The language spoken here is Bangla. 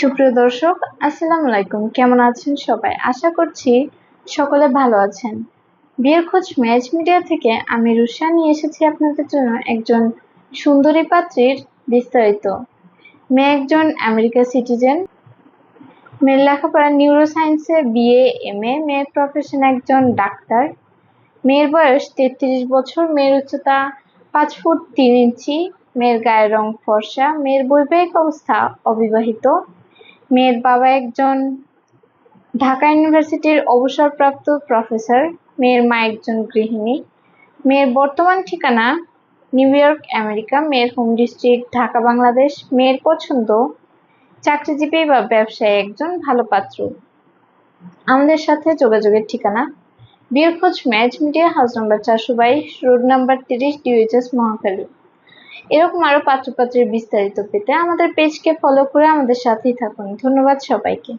সুপ্রিয় দর্শক, আসসালামু আলাইকুম। কেমন আছেন সবাই? আশা করছি সকলে ভালো আছেন। বিয়ের খোঁজ ম্যাচ মিডিয়া থেকে আমি রুশা নিয়ে এসেছি আপনাদের জন্য একজন সুন্দরী পাত্রীর বিস্তারিত। মেয়ে একজন আমেরিকা সিটিজেন। মেয়ের লেখাপড়া নিউরো সায়েন্সে বিএ এম এ মেয়ের প্রফেশন একজন ডাক্তার। মেয়ের বয়স তেত্রিশ বছর। মেয়ের উচ্চতা পাঁচ ফুট তিন ইঞ্চি। মেয়ের গায়ের রং ফর্সা। মেয়ের বৈবাহিক অবস্থা অবিবাহিত। মেয়ের বাবা একজন ঢাকা ইউনিভার্সিটির অবসরপ্রাপ্ত প্রফেসর, মেয়ের মা একজন গৃহিণী, মেয়ের বর্তমান ঠিকানা নিউ ইয়র্ক, আমেরিকা, মেয়ের হোম ডিস্ট্রিক্ট ঢাকা, বাংলাদেশ, মেয়ের পছন্দ চাকরিজীবী বা ব্যবসায়ী একজন ভালো পাত্র। আমাদের সাথে যোগাযোগের ঠিকানা বিয়ের খোঁজ ম্যাচ মিডিয়া, হাউস নাম্বার চারশো বাইশ, রোড নাম্বার তিরিশ D O H S Mohakhali. এরকম আরও পাত্র পাত্রপাত্রের বিস্তারিত পেতে আমাদের পেজকে ফলো করে আমাদের সাথেই থাকুন। ধন্যবাদ সবাইকে।